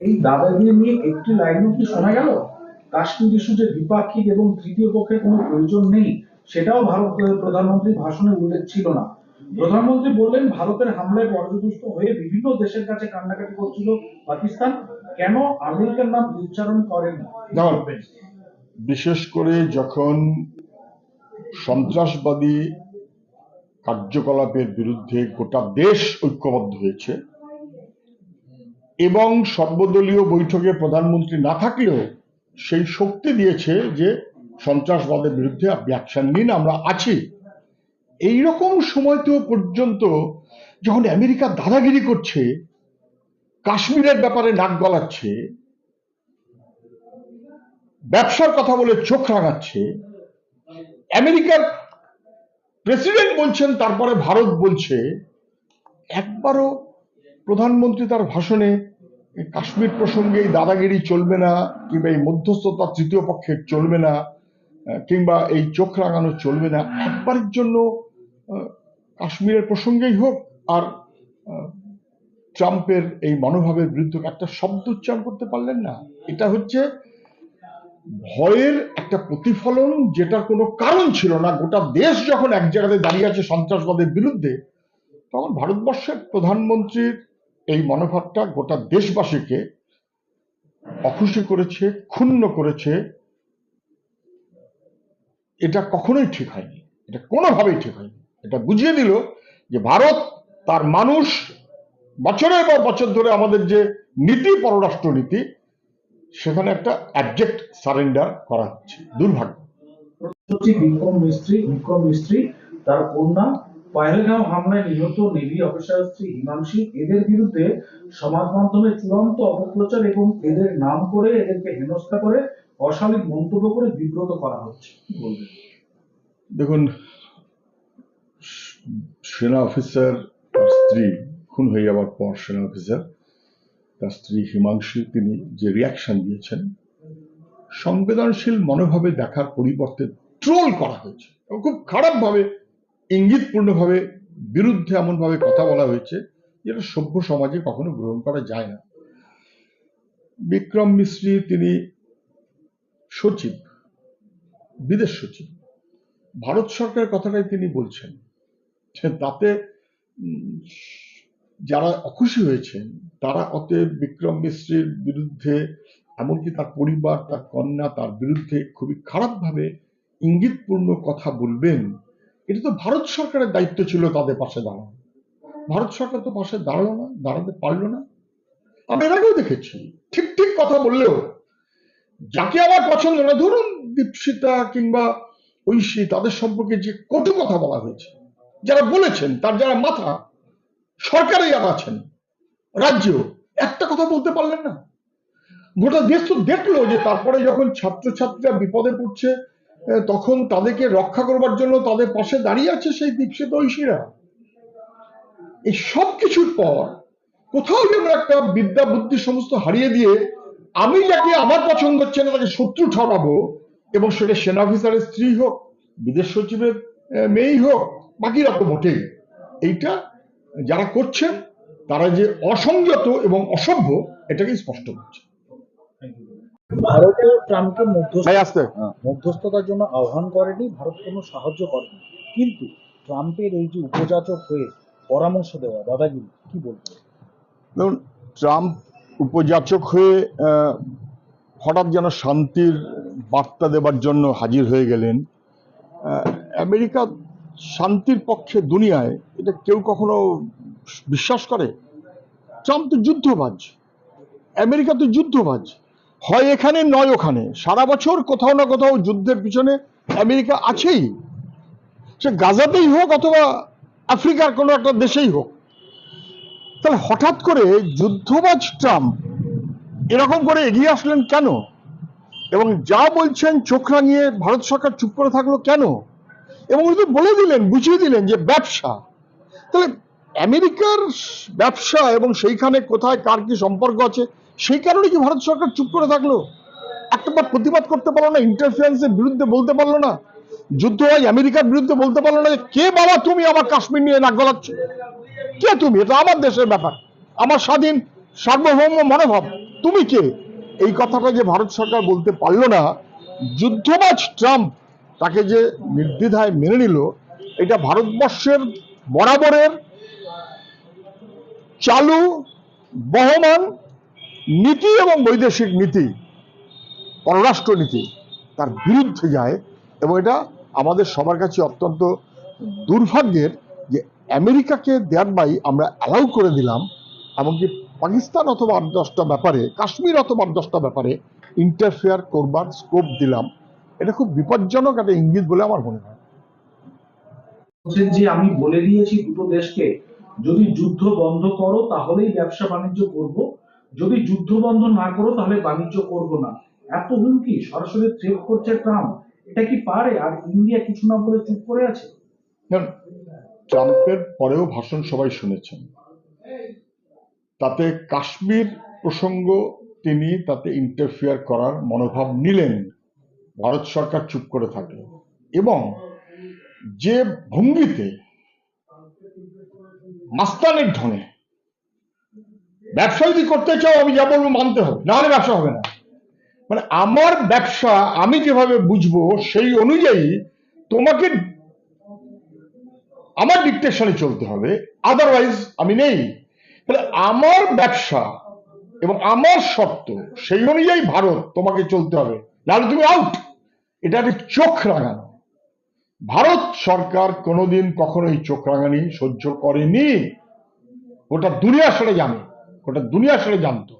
এই দাদাগিরি নিয়ে একটি লাইনও কি শোনা গেল? কাশ্মীর ইস্যুতে দ্বিপাক্ষিক এবং তৃতীয় পক্ষের কোনো প্রয়োজন নেই সেটাও ভারত প্রধানমন্ত্রীর ভাষণে উল্লেখ ছিল না। প্রধানমন্ত্রী বললেন ভারতের হামলায় পর্যদুষ্ট হয়ে বিভিন্ন দেশের কাছে কান্নাকাটি করছিল পাকিস্তান। কেন আমেরিকার নাম উচ্চারণ করেন দেখুন, বিশেষ করে যখন সন্ত্রাসবাদী কার্যকলাপের বিরুদ্ধে গোটা দেশ ঐক্যবদ্ধ হয়েছে এবং সর্বদলীয় বৈঠকে প্রধানমন্ত্রী না থাকলেও সেই শক্তি দিয়েছে যে সন্ত্রাসবাদের বিরুদ্ধে আপনি নিন, আমরা আছি। এই রকম সময়তেও পর্যন্ত যখন আমেরিকা দাদাগিরি করছে, কাশ্মীরের ব্যাপারে নাক গলাচ্ছে, ব্যবসার কথা বলে চোখ রাঙাচ্ছে, আমেরিকার প্রেসিডেন্ট বলছেন, তারপরে ভারত বলছে, একবারও প্রধানমন্ত্রী তার ভাষণে কাশ্মীর প্রসঙ্গে এই দাদাগিরি চলবে না, কিংবা এই মধ্যস্থতা তৃতীয় পক্ষের চলবে না কিংবা এই চোখ রাঙানো চলবে না, একবারের জন্য কাশ্মীরের প্রসঙ্গেই হোক আর ট্রাম্পের এই মনোভাবের বিরুদ্ধে একটা শব্দ উচ্চারণ করতে পারলেন না। এটা হচ্ছে ভয়ের একটা প্রতিফলন যেটা কোনো কারণ ছিল না। গোটা দেশ যখন এক জায়গাতে দাঁড়িয়ে আছে সন্ত্রাসবাদের বিরুদ্ধে, তখন ভারতবর্ষের প্রধানমন্ত্রীর এই মনোভাবটা গোটা দেশবাসীকে অখুশি করেছে, ক্ষুণ্ণ করেছে। এটা কখনোই ঠিক হয়নি। এটা কোনোভাবেই ঠিক হয়নি। এটা বুঝিয়ে দিল যে ভারত তার মানুষ। বছরের পর বছর ধরে আমাদের যে নীতি পররাষ্ট্র নীতি সেখানে একটা অ্যাবজেক্ট সারেন্ডার করা হচ্ছে, দুর্ভাগ্য। বিক্রম মিস্ত্রি বিক্রম মিস্ত্রি, তার কন্যা পহেলগাঁও হামলায় নিহত নেভি অফিসার শ্রী হিমাংশী, এদের বিরুদ্ধে সমাজ মাধ্যমে চূড়ান্ত অপপ্রচার এবং এদের নাম করে এদেরকে হেনস্থা করে অশালীন মন্তব্য করে বিব্রত করা হচ্ছে। দেখুন, সেনা অফিসার তার স্ত্রী, খুন হয়ে যাওয়ার পর সেনা অফিসার তার স্ত্রী হিমাংশী, তিনি যে রিয়াকশন দিয়েছেন, সংবেদনশীল মনোভাবে দেখার পরিবর্তে ট্রোল করা হয়েছে এবং খুব খারাপভাবে ইঙ্গিতপূর্ণভাবে, বিরুদ্ধে এমনভাবে কথা বলা হয়েছে যেটা সভ্য সমাজে কখনো গ্রহণ করা যায় না। বিক্রম মিশ্রি তিনি সচিব, বিদেশ সচিব। ভারত সরকারের কথাটাই তিনি বলছেন। তাতে যারা অখুশি হয়েছেন, তারা অতএব বিক্রম মিশ্রের বিরুদ্ধে, এমনকি তার পরিবার, তার কন্যা, তার বিরুদ্ধে খুবই খারাপভাবে ইঙ্গিতপূর্ণ কথা বলবেন এটা তো ভারত সরকারের দায়িত্ব ছিল তাদের পাশে দাঁড়ানো। ভারত সরকার তো পাশে দাঁড়াল না, দাঁড়াতে পারল না। আমি এর আগেও দেখেছি, ঠিক ঠিক কথা বললেও যাকে আমার পছন্দ না, ধরুন দীপশিতা কিংবা ঐশী, তাদের সম্পর্কে যে কটু কথা বলা হয়েছে, যারা বলেছেন, তার যারা মাথা সরকারে যারা আছেন রাজ্য একটা কথা বলতে পারলেন না। গোটা দেশ তো দেখল যে তারপরে যখন ছাত্রছাত্রীরা বিপদে পড়ছে তখন তাদেরকে রক্ষা করবার জন্য তাদের পাশে দাঁড়িয়ে আছে সেই দীপশিত ঐশীরা। এই সব কিছুর পর কোথাও যেন একটা বিদ্যা বুদ্ধি সমস্ত হারিয়ে দিয়ে আমি যাকে আমার পছন্দ হচ্ছে না তাকে শত্রু ঠকাবো এবং সেটা সেনা অফিসারের স্ত্রী হোক, বিদেশ সচিবের মেয়েই হোক বাকিরা তো মোটেই। এইটা যারা করছেন তারা যে অসংযত এবং অসভ্য, এটাকে স্পষ্ট করছে। ভারতের ট্রাম্পকে আসতে মধ্যস্থতার জন্য আহ্বান করেনি ভারত কোনো সাহায্য করেনি। কিন্তু ট্রাম্পের এই যে উপযাচক হয়ে পরামর্শ দেওয়া দাদাগিরি কি বলব দেখুন ট্রাম্প উপযাচক হয়ে হঠাৎ যেন শান্তির বার্তা দেবার জন্য হাজির হয়ে গেলেন। আমেরিকা শান্তির পক্ষে দুনিয়ায় এটা কেউ কখনো বিশ্বাস করে? ট্রাম্প তো যুদ্ধবাজ। আমেরিকা তো যুদ্ধবাজ। হয় এখানে, নয় ওখানে। সারা বছর কোথাও না কোথাও যুদ্ধের পিছনে আমেরিকা আছেই। সে গাজাতেই হোক অথবা আফ্রিকার কোনো একটা দেশেই হোক। তাহলে হঠাৎ করে যুদ্ধবাজ ট্রাম্প এরকম করে এগিয়ে আসলেন কেন? এবং যা বলছেন চোখ রাঙিয়ে ভারত সরকার চুপ করে থাকল কেন? এবং উনি তো বলে দিলেন, বুঝিয়ে দিলেন যে ব্যবসা। তাহলে আমেরিকার ব্যবসা এবং সেইখানে কোথায় কার কি সম্পর্ক আছে সেই কারণে কি ভারত সরকার চুপ করে থাকল? একটা প্রতিবাদ করতে পারল না ইন্টারফারেন্সের বিরুদ্ধে বলতে পারল না, যুদ্ধ হয় আমেরিকার বিরুদ্ধে বলতে পারল না কে বাবা তুমি আমার কাশ্মীর নিয়ে নাক গলাচ্ছ? কে তুমি? এটা আমার দেশের ব্যাপার, আমার স্বাধীন সার্বভৌম মনোভাব। তুমি কে? এই কথাটা যে ভারত সরকার বলতে পারল না, যুদ্ধবাজ ট্রাম্প তাকে যে নির্দ্বিধায় মেনে নিল, এটা ভারতবর্ষের বরাবরের চালু, বহমান নীতি এবং বৈদেশিক নীতি পররাষ্ট্র নীতি তার বিরুদ্ধে যায় এবং এটা আমাদের সবার কাছে অত্যন্ত দুর্ভাগ্যের যে আমেরিকাকে দেয়ার বাই আমরা অ্যালাউ করে দিলাম, এমনকি পাকিস্তান অথবা আট দশটা ব্যাপারে, কাশ্মীর অথবা আট দশটা ব্যাপারে ইন্টারফেয়ার করবার স্কোপ দিলাম। এটা খুব বিপজ্জনক একটা ইঙ্গিত বলে আমার মনে হয়। যে আমি বলে দিয়েছি দুটো দেশকে, যদি যুদ্ধ বন্ধ করো তাহলেই ব্যবসা বাণিজ্য করব যদি যুদ্ধ বন্ধ না করো, তাহলে বাণিজ্য করব না। এত হুমকি, সরাসরি থ্রেট করছে ট্রাম্প। এটা কি পারে? আর ইন্ডিয়া কিছু না বলে চুপ করে আছে? ট্রাম্পের পরেও ভাষণ সবাই শুনেছেন। তাতে কাশ্মীর প্রসঙ্গ তিনি তাতে ইন্টারফিয়ার করার মনোভাব নিলেন। ভারত সরকার চুপ করে থাকল এবং যে ভঙ্গিতে মাস্তানের ঢঙে ব্যবসা যদি করতে চাও, আমি যা বলব মানতে হবে, নাহলে ব্যবসা হবে না। মানে আমার ব্যবসা আমি যেভাবে বুঝব, সেই অনুযায়ী তোমাকে আমার ডিকটেশনে চলতে হবে আদারওয়াইজ আমি নেই। তাহলে আমার ব্যবসা এবং আমার শর্ত, সেই অনুযায়ী ভারত তোমাকে চলতে হবে, নাহলে তুমি আউট এটা একটা চোখ রাঙানো। ভারত সরকার কোনোদিন কখনোই চোখ রাঙানি, সহ্য করেনি। গোটা দুনিয়া সেটা জানে। গোটা দুনিয়া সেটা জানতো।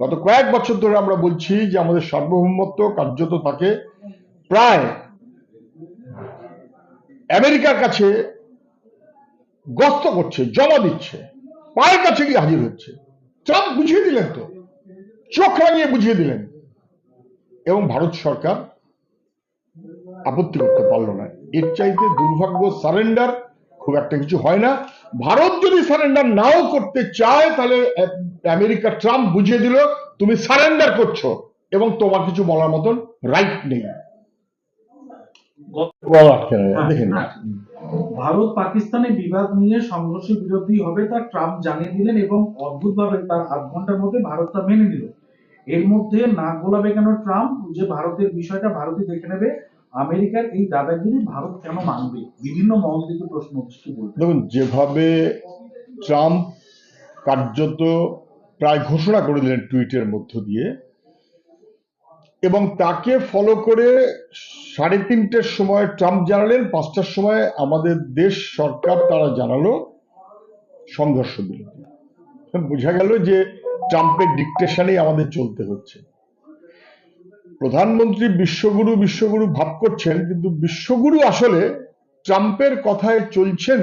গত কয়েক বছর ধরে আমরা বলছি যে আমাদের সার্বভৌমত্ব কার্যত তাকে প্রায় আমেরিকার কাছে গস্ত করছে, জমা দিচ্ছে, পায়ের কাছে গিয়ে হাজির হচ্ছে। ট্রাম্প বুঝিয়ে দিলেন তো, চোখ রাঙিয়ে বুঝিয়ে দিলেন। এবং ভারত সরকার আপত্তি করতে পারল না। এর চাইতে দুর্ভাগ্য, সারেন্ডার খুব একটা কিছু হয় না। ভারত যদি সারেন্ডার নাও করতে চায় তাহলে আমেরিকা ট্রাম্প বুঝিয়ে দিল তুমি সারেন্ডার করছ এবং তোমার কিছু বলার মতন রাইট নেই। ভারত পাকিস্তানের বিবাদ নিয়ে সংঘর্ষের বিরোধী হবে তা ট্রাম্প জানিয়ে দিলেন এবং অদ্ভুতভাবে তার আধ ঘণ্টার মধ্যে ভারত তা মেনে নিল। এর মধ্যে নাক গোলাবে কেন ট্রাম্প? যে ভারতের বিষয়টা ভারতই দেখে নেবে আমেরিকার এই দাদাগিরি ভারত কেন মানবে? বিভিন্ন মহল থেকে প্রশ্ন উঠছে দেখুন, যেভাবে ট্রাম্প কার্যত প্রায় ঘোষণা করে দিলেন টুইটের মধ্য দিয়ে, এবং তাকে ফলো করে সাড়ে তিনটের সময় ট্রাম্প জানালেন, পাঁচটার সময় আমাদের দেশ সরকার তারা জানালো, সংঘর্ষ বিরতি বোঝা গেল যে ট্রাম্পের ডিকটেশনেই আমাদের চলতে হচ্ছে। প্রধানমন্ত্রী বিশ্বগুরু বিশ্বগুরু ভাব করছেন, কিন্তু বিশ্বগুরু আসলে ট্রাম্পের কথায় চলছেন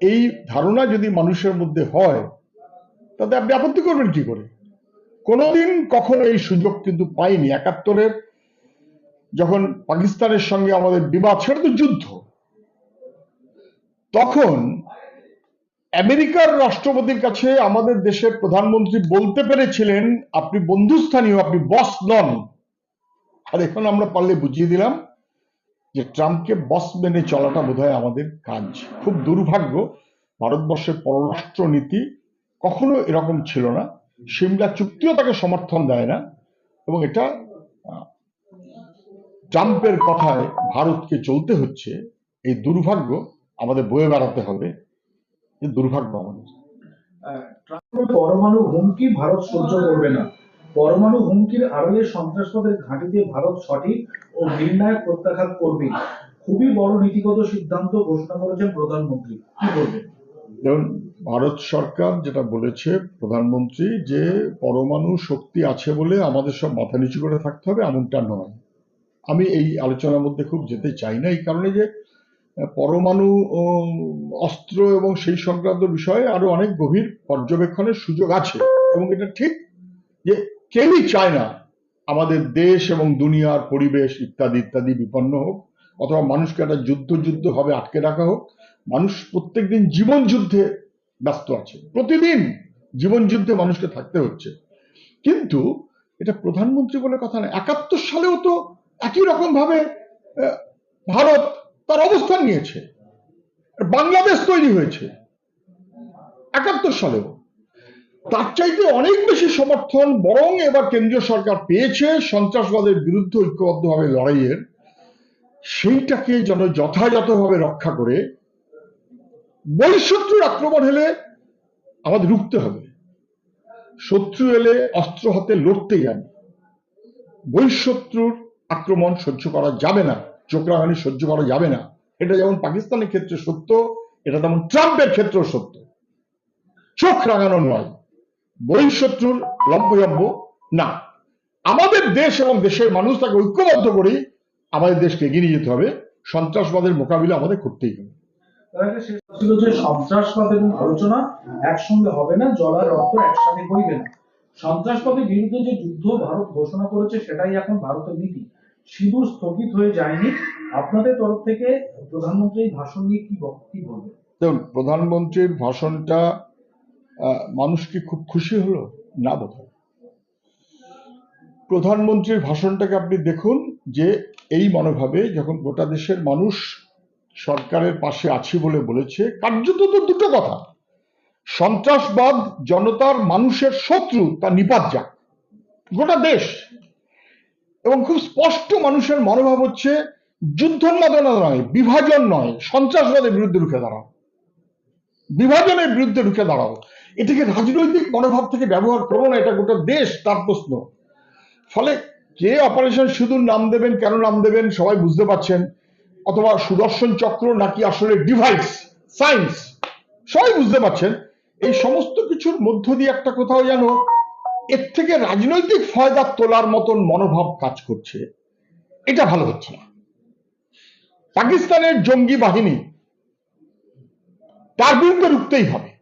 এই ধারণা যদি মানুষের মধ্যে হয়, তাতে আপনি আপত্তি করবেন কি করে? কোনোদিন কখনো এই সুযোগ কিন্তু পাইনি। একাত্তরের যখন পাকিস্তানের সঙ্গে আমাদের বিবাদ, সেটা তো যুদ্ধ। তখন আমেরিকার রাষ্ট্রপতির কাছে আমাদের দেশের প্রধানমন্ত্রী বলতে পেরেছিলেন, আপনি বন্ধুস্থানীয়, আপনি বস নন। আর এখন আমরা পারলে বুঝিয়ে দিলাম যে ট্রাম্পকে বস মেনে চলাটা বোধহয় আমাদের কাজ। খুব দুর্ভাগ্য ভারতবর্ষের পররাষ্ট্র নীতি কখনো এরকম ছিল না। সিমলা চুক্তিও তাকে সমর্থন দেয় না এবং এটা ট্রাম্পের কথায় ভারতকে চলতে হচ্ছে, এই দুর্ভাগ্য আমাদের বয়ে বেড়াতে হবে। দুর্ভাগ্য আমাদের। পরমাণু হুমকি ভারত সহ্য করবে না। পরমাণু হুমকির আড়ালে সন্ত্রাসবাদের ঘাঁটিতে ভারত সঠিক ও নির্ণায়ক প্রত্যাঘাত করবে। খুবই বড় নীতিগত সিদ্ধান্ত ঘোষণা করেছেন প্রধানমন্ত্রী। কি বলবেন? ভারত সরকার যেটা বলেছে প্রধানমন্ত্রী, যে পরমাণু শক্তি আছে বলে আমাদের সব মাথা নিচু করে থাকতে হবে, এমনটা নয়। আমি এই আলোচনার মধ্যে খুব যেতে চাই না, এই কারণে যে পরমাণু অস্ত্র এবং সেই সংক্রান্ত বিষয়ে আরও অনেক গভীর পর্যবেক্ষণের সুযোগ আছে। এবং এটা ঠিক যে কেউই চায় না আমাদের দেশ এবং দুনিয়ার পরিবেশ ইত্যাদি ইত্যাদি বিপন্ন হোক, অথবা মানুষকে একটা যুদ্ধ যুদ্ধ ভাবে আটকে রাখা হোক। মানুষ প্রত্যেকদিন জীবন যুদ্ধে ব্যস্ত আছে। প্রতিদিন জীবন যুদ্ধে মানুষকে থাকতে হচ্ছে। কিন্তু এটা প্রধানমন্ত্রী বলে কথা না একাত্তর সালেও তো একই রকম ভাবে ভারত তার অবস্থান নিয়েছে। বাংলাদেশ তৈরি হয়েছে। একাত্তর সালেও। তার চাইতে অনেক বেশি সমর্থন বরং এবার কেন্দ্রীয় সরকার পেয়েছে সন্ত্রাসবাদের বিরুদ্ধে ঐক্যবদ্ধভাবে লড়াইয়ের। সেইটাকে যেন যথাযথভাবে রক্ষা করে বহিঃশত্রুর আক্রমণ হলে আমাদের রুখতে হবে। শত্রু এলে অস্ত্র হাতে লড়তে যান বহিঃশত্রুর আক্রমণ সহ্য করা যাবে না চোখ রাঙানি সহ্য করা যাবে না। এটা যেমন পাকিস্তানের ক্ষেত্রে সত্য, এটা তেমন ট্রাম্পের ক্ষেত্রেও সত্য। চোখ রাঙানো নয়। বহিঃশত্রুর লম্বজম্ব না আমাদের দেশ এবং দেশের মানুষ তাকে ঐক্যবদ্ধ করেই আমাদের দেশকে এগিয়ে নিয়ে যেতে হবে। সন্ত্রাসবাদের মোকাবিলা আমাদের করতেই হবে। ছিল যে সন্ত্রাসবাদ এবং আলোচনা একসঙ্গে হবে না রক্ত একসাথে বইবে না। সন্ত্রাসবাদের বিরুদ্ধে যে যুদ্ধ ভারত ঘোষণা করেছে সেটাই এখন ভারতের নীতি। সিঁদুর স্থগিত হয়ে যায়নি। আপনাদের তরফ থেকে প্রধানমন্ত্রী এই ভাষণ নিয়ে কি কি বলবেন? দেখুন প্রধানমন্ত্রীর ভাষণটা মানুষ কি খুব খুশি হলো? না বোধ প্রধানমন্ত্রীর ভাষণটাকে আপনি দেখুন যে এই মনোভাবে যখন গোটা দেশের মানুষ সরকারের পাশে আছি বলে বলেছে, কার্যত তো দুটো কথা। সন্ত্রাসবাদ জনতার মানুষের শত্রু, তা নিপাত যাক। গোটা দেশ। এবং খুব স্পষ্ট মানুষের মনোভাব হচ্ছে, যুদ্ধোন্মাদনা নয়, বিভাজন নয়, সন্ত্রাসবাদের বিরুদ্ধে রুখে দাঁড়াও। বিভাজনের বিরুদ্ধে রুখে দাঁড়াও। এটাকে রাজনৈতিক মনোভাব থেকে ব্যবহার করো না, এটা গোটা দেশ তার প্রশ্ন। ফলে কে অপারেশন সিঁদুর নাম দেবেন, কেন নাম দেবেন, সবাই বুঝতে পারছেন। অথবা সুদর্শন চক্র নাকি আসলে ডিভাইস সায়েন্স সবাই বুঝতে পারছেন। এই সমস্ত কিছুর মধ্য দিয়ে একটা কোথাও যেন এর থেকে রাজনৈতিক ফয়দা তোলার মতন মনোভাব কাজ করছে। এটা ভালো হচ্ছে না। পাকিস্তানের জঙ্গি বাহিনী তার বিরুদ্ধে রুখতেই হবে।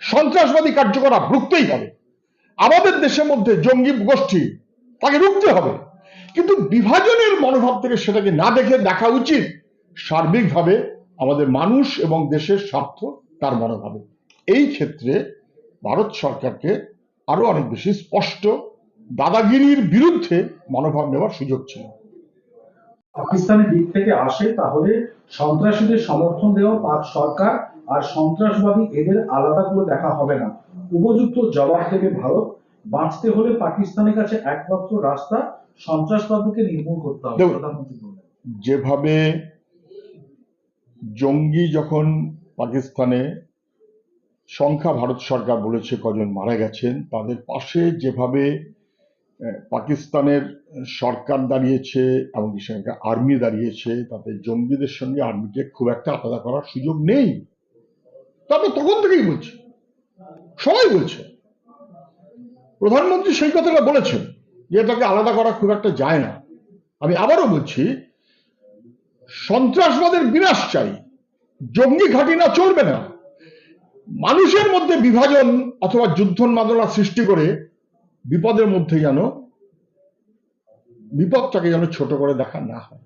সন্ত্রাসবাদী কার্যকলাপ রুখতেই হবে। আমাদের দেশের মধ্যে জঙ্গি গোষ্ঠী তাকে রুখতে হবে। কিন্তু বিভাজনের মনোভাব থেকে সেটাকে না দেখে দেখা উচিত, সার্বিকভাবে আমাদের মানুষ এবং দেশের স্বার্থ তার মনোভাবে। এই ক্ষেত্রে ভারত সরকারকে আরও অনেক বেশি স্পষ্ট দাদাগিরির বিরুদ্ধে মনোভাব নেওয়ার সুযোগ ছিল। পাকিস্তানের দিক থেকে আসে তাহলে সন্ত্রাসীদের সমর্থন দেওয়া পাক সরকার আর সন্ত্রাসবাদী এদের আলাদা করে দেখা হবে না। উপযুক্ত জবাব দেবে ভারত। বাঁচতে হলে পাকিস্তানের কাছে একমাত্র রাস্তা সন্ত্রাসবাদকে নির্মূল করতে হবে প্রধানমন্ত্রী বললেন। যেভাবে জঙ্গি যখন পাকিস্তানে সংখ্যা ভারত সরকার বলেছে কজন মারা গেছেন তাদের পাশে যেভাবে পাকিস্তানের সরকার দাঁড়িয়েছে এমনকি সেখানে আর্মি দাঁড়িয়েছে তাতে জঙ্গিদের সঙ্গে আর্মিকে খুব একটা আলাদা করার সুযোগ নেই। তবে তখন থেকেই বলছে। সবাই বলছে। প্রধানমন্ত্রী সেই কথাটা বলেছেন যে এটাকে আলাদা করা খুব একটা যায় না। আমি আবারও বলছি, সন্ত্রাসবাদের বিনাশ চাই। জঙ্গি ঘাঁটি না চলবে না। মানুষের মধ্যে বিভাজন অথবা যুদ্ধ যুদ্ধোন্মাদনা সৃষ্টি করে বিপদের মধ্যে যেন বিপদটাকে যেন ছোট করে দেখা না হয়।